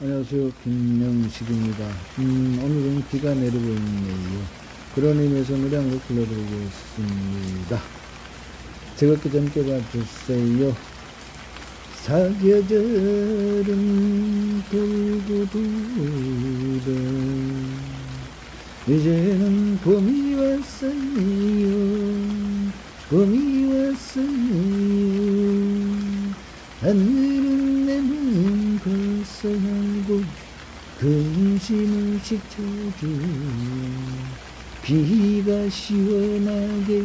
안녕하세요. 김명식입니다. 음, 오늘은 비가 내리고 있네요. 그런 의미에서 노래 한 곡 불러드리겠습니다. 즐겁게 젊게 봐주세요. 사계절은 돌고 돌아 이제는 봄이 왔어요. 봄이 왔어요. 하늘은 알고 근심을 식혀줘 비가 시원하게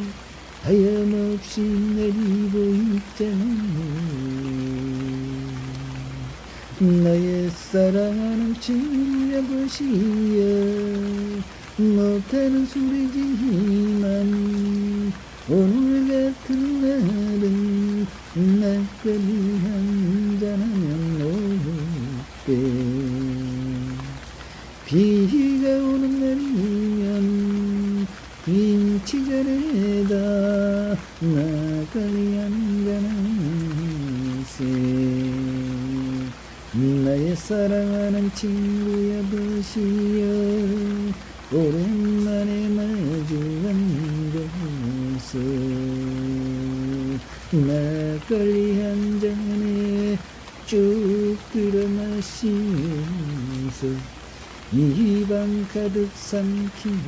하염없이 내리고 있잖아 나의 사랑하는 친구 여보시여 못하는 소리지만 오늘 같은 날은 막걸리 비가 오는 날이면 빈치전에다 막걸리 한잔하세 나의 사랑하는 친구 여보시여 오랜만에 마주 앉아서 막걸리 한 잔에 쭉 들어 마시면서 입안 가득 삼키며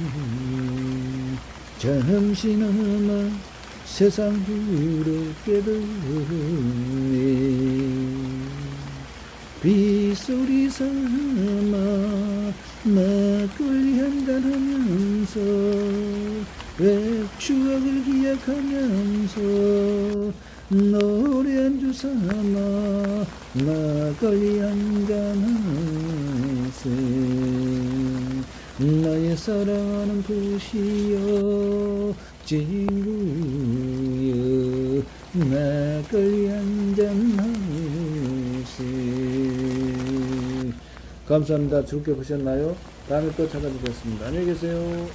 정신없어 세상 부럽게도네 빗소리 삼아 막걸리 한잔 하면서 왜 추억을 기억하면서 노래 한주 삼아 막걸리 한잔 하세 나의 사랑하는 도시여 친구여 막걸리 한잔 하세 감사합니다. 즐겁게 보셨나요? 다음에 또 찾아뵙겠습니다. 안녕히 계세요.